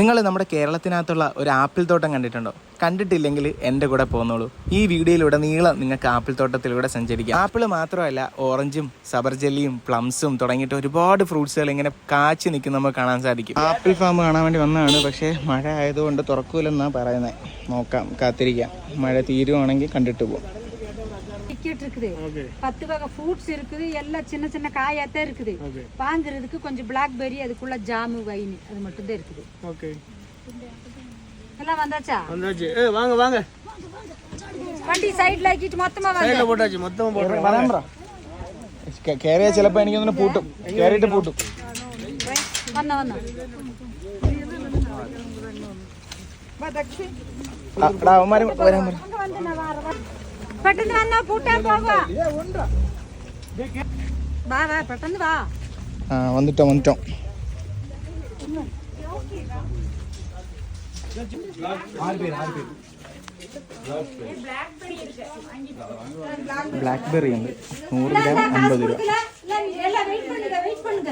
നിങ്ങൾ നമ്മുടെ കേരളത്തിനകത്തുള്ള ഒരു ആപ്പിൾ തോട്ടം കണ്ടിട്ടുണ്ടോ? കണ്ടിട്ടില്ലെങ്കിൽ എന്റെ കൂടെ പോന്നോളൂ. ഈ വീഡിയോയിലൂടെ നീളം നിങ്ങൾക്ക് ആപ്പിൾ തോട്ടത്തിലൂടെ സഞ്ചരിക്കാം. ആപ്പിൾ മാത്രമല്ല ഓറഞ്ചും സബർജല്ലിയും പ്ലംസും തുടങ്ങിയിട്ട് ഒരുപാട് ഫ്രൂട്ട്സുകൾ ഇങ്ങനെ കാച്ചു നിൽക്കുന്ന നമുക്ക് കാണാൻ സാധിക്കും. ആപ്പിൾ ഫാം കാണാൻ വേണ്ടി വന്നതാണ്. പക്ഷേ മഴ ആയതുകൊണ്ട് തുറക്കൂലെന്നാണ് പറയുന്നത് നോക്കാം കാത്തിരിക്കാം. മഴ തീരുവാണെങ്കിൽ കണ്ടിട്ട് പോകും டிக்கெட் இருக்குது பத்து வகை ஃப்ரூட்ஸ் இருக்குது எல்லாம் சின்ன சின்ன காயாத்தான் இருக்குது வாங்குறதுக்கு கொஞ்சம் பிளாக்பெர்ரி அதுக்குள்ள ஜாமு வைன் அது மட்டும் தான் இருக்குது ஓகே எல்லாம் வந்தாச்சா வந்தாச்சு ஏ வாங்க வாங்க வண்டி சைடுல ஆக்கிட்டு மொத்தமா வாங்க சைடில் போட்டாச்சு மொத்தமாக போட்டுருவோம் കയറിയാൽ ചിലപ്പോൾ എനിക്കൊന്ന് പൂട്ടും കയറിയിട്ട് പൂട്ടും வந்த வந்தோம் ആ, എടാ അവന്മാരും വരാൻ പറ அங்க வந்து நான் வார பெட்டந்து வந்தா பூட்டா போவா வா வா பெட்டந்து வா ആ വന്നിട്ടോ വന്നിട്ടോ ബ്ലാക്ക്ബെറി ഉണ്ട് നൂറ് ഗ്രാം അമ്പത് രൂപ இல்ல இல்ல எல்லாம் வெயிட் பண்ணுங்க வெயிட் பண்ணுங்க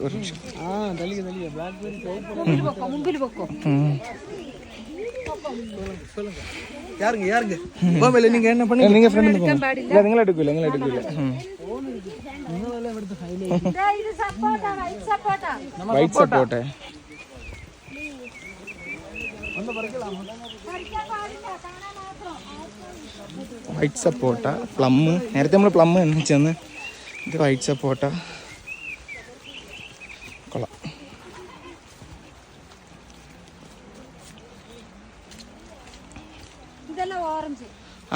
ഒരു വൈറ്റ് സപ്പോട്ട പ്ലം നേരത്തെ നമ്മൾ പ്ലം എന്ന് വെച്ചെന്ന്. വൈറ്റ് സപ്പോട്ട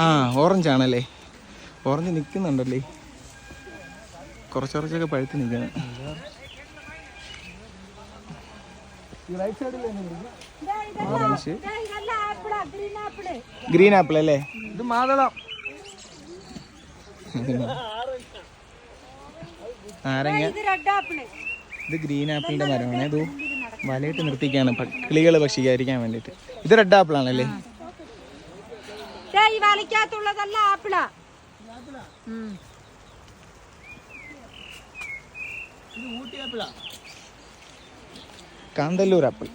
ആ ഓറഞ്ച് ആണല്ലേ? ഓറഞ്ച് നിൽക്കുന്നുണ്ടല്ലേ കുറച്ച് കുറച്ചൊക്കെ പഴുത്ത് നിൽക്കുകയാണ് ഓറഞ്ച് ഗ്രീൻ ആപ്പിൾ അല്ലേ? ഇത് മാതളം. നാരങ്ങ ഇത് ഗ്രീൻ ആപ്പിളിന്റെ മരമാണ്. അത് വലയിട്ട് നിർത്തിക്കാണ്. കിളികൾ ഭക്ഷിക്കാതിരിക്കാൻ വേണ്ടിയിട്ട്. ഇത് റെഡ് ആപ്പിൾ ആണല്ലേ? ഈ വലയ്ക്കകത്തുള്ളതെല്ലാം ആപ്പിളാ. ഉം. കാന്തല്ലൂർ ആപ്പിൾ.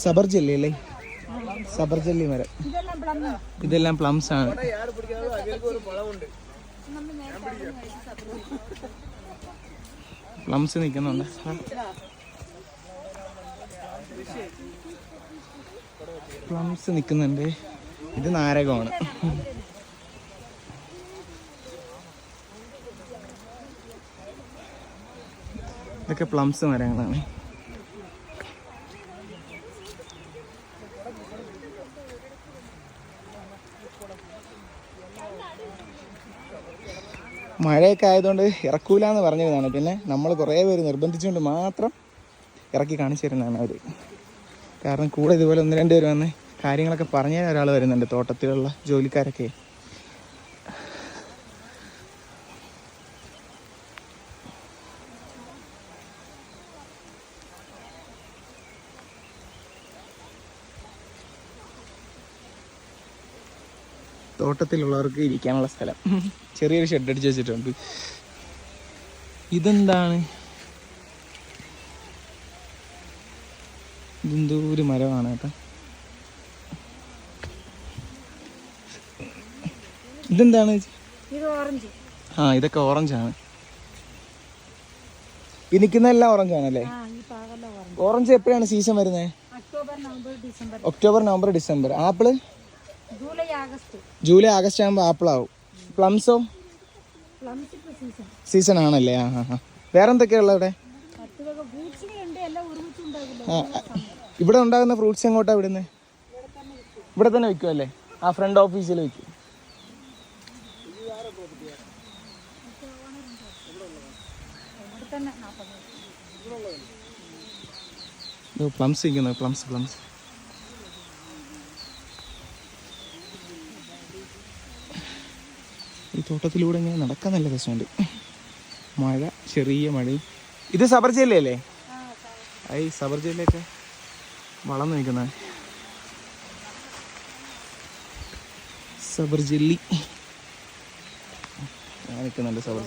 സബർ ജെല്ലി സബർ ജെല്ലി മരം. ഇതെല്ലാം പ്ലംസ് ആണ്. പ്ലംസ് നിൽക്കുന്നുണ്ട്. പ്ലംസ് നിൽക്കുന്നുണ്ട്. ഇത് നാരകമാണ്. ഇതൊക്കെ പ്ലംസ് മരങ്ങളാണ്. മഴയൊക്കെ ആയതുകൊണ്ട് ഇറക്കൂല എന്ന് പറഞ്ഞതാണ് പിന്നെ നമ്മൾ കുറേ പേര് നിർബന്ധിച്ചുകൊണ്ട് മാത്രം ഇറക്കി കാണിച്ചു തരുന്നതാണ് അവർ കാരണം കൂടെ ഇതുപോലെ ഒന്ന് രണ്ട് പേര് വന്ന് കാര്യങ്ങളൊക്കെ പറഞ്ഞു ഒരാൾ വരുന്നുണ്ട്. തോട്ടത്തിലുള്ള ജോലിക്കാരൊക്കെ. തോട്ടത്തിലുള്ളവർക്ക് ഇരിക്കാനുള്ള സ്ഥലം. ചെറിയൊരു ഷെഡ് അടിച്ച് വെച്ചിട്ടുണ്ട്. ഇതെന്താണ്? ഇതെന്തോ ഒരു മരമാണ് കേട്ടോ. ഇതെന്താണ്? ആ ഇതൊക്കെ ഓറഞ്ചാണ് ഈ നിൽക്കുന്നതെല്ലാം ഓറഞ്ച് ആണല്ലേ? ആ ഈ പാകെല്ലാം ഓറഞ്ച് എപ്പോഴാണ് സീസൺ വരുന്നത്? October November December apple July August. ആകുമ്പോൾ ആപ്പിൾ ആവും. പ്ലംസോ? സീസൺ ആണല്ലേ? ആ ആ വേറെ എന്തൊക്കെയാ ആ. ഇവിടെ ഉണ്ടാകുന്ന ഫ്രൂട്ട്സ് എങ്ങോട്ടാ ഇവിടുന്ന് ഇവിടെ തന്നെ വിൽക്കും അല്ലേ? ആ ഫ്രണ്ട് ഓഫീസിൽ വിൽക്കും. നാൽപ്പത് പ്ലംസ് വിൽക്കുന്നത് പ്ലംസ് പ്ലംസ്. ഈ തോട്ടത്തിലൂടെ ഇങ്ങനെ നടക്കാൻ നല്ല രസമുണ്ട്. മഴ ചെറിയ മഴയും. ഇത് സബർ ജില്ലയല്ലേ ഈ സബർ ജില്ലയൊക്കെ വളർന്നു ജില്ലി. ഞാൻ നിൽക്കുന്നുണ്ട് സബർ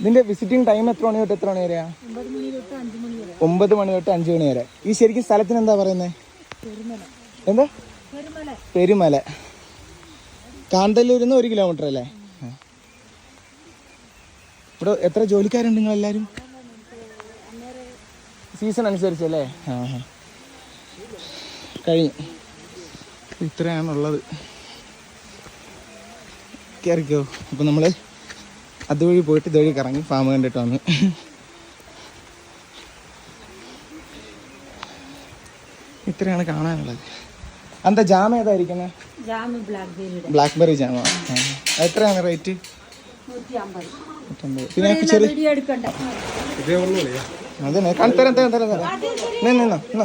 ഇതിന്റെ വിസിറ്റിംഗ് ടൈം എത്ര മണി തൊട്ട് എത്ര മണി വരെയാ? ഒമ്പത് മണി തൊട്ട് അഞ്ചു മണി വരെ. ഈ ശരിക്കും സ്ഥലത്തിന് എന്താ പറയുന്നത് എന്താ? പെരുമല. നിന്ന് ഒരു കിലോമീറ്റർ അല്ലേ. ഇവിടെ എത്ര ജോലിക്കാരുണ്ട് നിങ്ങൾ എല്ലാവരും സീസൺ അനുസരിച്ചല്ലേ? ആ ആ. കഴിഞ്ഞു. ഇത്രയാണുള്ളത്. കയറിക്കോ അപ്പം നമ്മൾ അതുവഴി പോയിട്ട് ഇതുവഴി കറങ്ങി ഫാം കണ്ടിട്ട് വന്ന്. ഇത്രയാണ് കാണാനുള്ളത്. എന്താ ജാം ഏതായിരിക്കുന്നത് ബ്ലാക്ക്ബെറി ജാമ. എത്രയാണ് റേറ്റ്? പിന്നെ ചെറിയ അതന്നെ കണ്ടു തരാം തരാം തരാം തരാം. നിന്നോ നിന്ന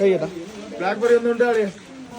കഴിയട്ടാ. ബ്ലാക്ക്ബെറി ഒന്നും ഉണ്ട്